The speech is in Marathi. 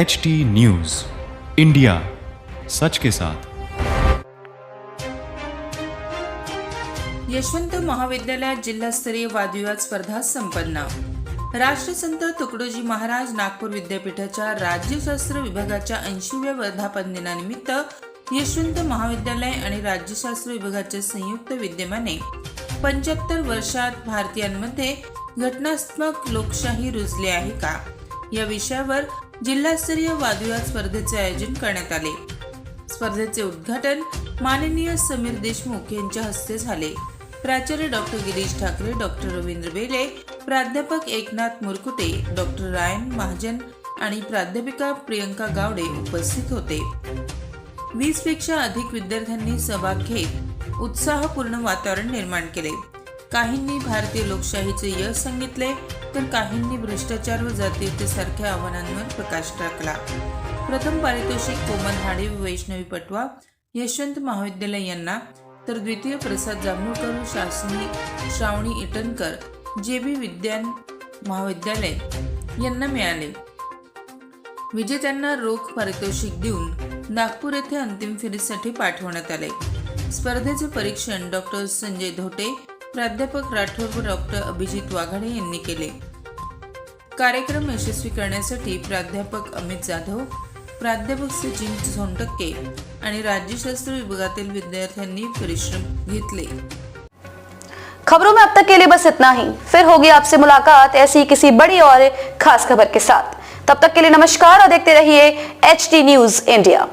एच टी न्यूज इंडिया सच के साथ। यशवंत महाविद्यालयात जिल्हास्तरीय वादविवाद स्पर्धा संपन्न. राष्ट्रसंत तुकडोजी महाराज नागपूर विद्यापीठाच्या राज्यशास्त्र विभागाच्या ऐंशीव्या वर्धापन दिनानिमित्त यशवंत महाविद्यालय आणि राज्यशास्त्र विभागाच्या संयुक्त विद्यमाने पंच्याहत्तर वर्षात भारतीयांमध्ये घटनात्मक लोकशाही रुजली आहे का? या विषयावर जिल्हास्तरीय वादविवाद स्पर्धेचे आयोजन करण्यात आले. स्पर्धेचे उद्घाटन माननीय समीर देशमुख यांच्या हस्ते झाले. प्राचार्य डॉक्टर गिरीश ठाकरे डॉक्टर रवींद्र बेले प्राध्यापक एकनाथ मुरकुटे डॉक्टर रायन महाजन आणि प्राध्यापिका प्रियंका गावडे उपस्थित होते. वीसपेक्षा अधिक विद्यार्थ्यांनी सहभाग घेत उत्साहपूर्ण वातावरण निर्माण केले. काहींनी भारतीय लोकशाहीचे यश सांगितले तर काहींनी भ्रष्टाचार व जातीयतेसारख्या आव्हानांवर प्रकाश टाकला. प्रथम पारितोषिक कोमल हाडे व वैष्णवी पटवा यशवंत महाविद्यालय यांना तर द्वितीय प्रसाद जांभूळकर व शासनी श्रावणी इटनकर जे बी विद्यान महाविद्यालय यांना मिळाले. विजेत्यांना रोख पारितोषिक देऊन नागपूर येथे अंतिम फेरीसाठी पाठवण्यात आले. स्पर्धेचे परीक्षण डॉक्टर संजय धोटे प्राध्यापक राठोड व डॉक्टर अभिजित वाघाडे यांनी केले. कार्यक्रम यशस्वी करण्यासाठी प्राध्यापक अमित जाधव प्राध्यापक सचिन सोनटक्के आणि राज्यशास्त्र विभागातील विद्यार्थ्यांनी परिश्रम घेतले. खबरों में अब तक के लिए बस इतना ही। फिर होगी आपसे मुलाकात ऐसी किसी बड़ी और खास खबर के साथ। तब तक के लिए नमस्कार और देखते रहिए एच टी न्यूज इंडिया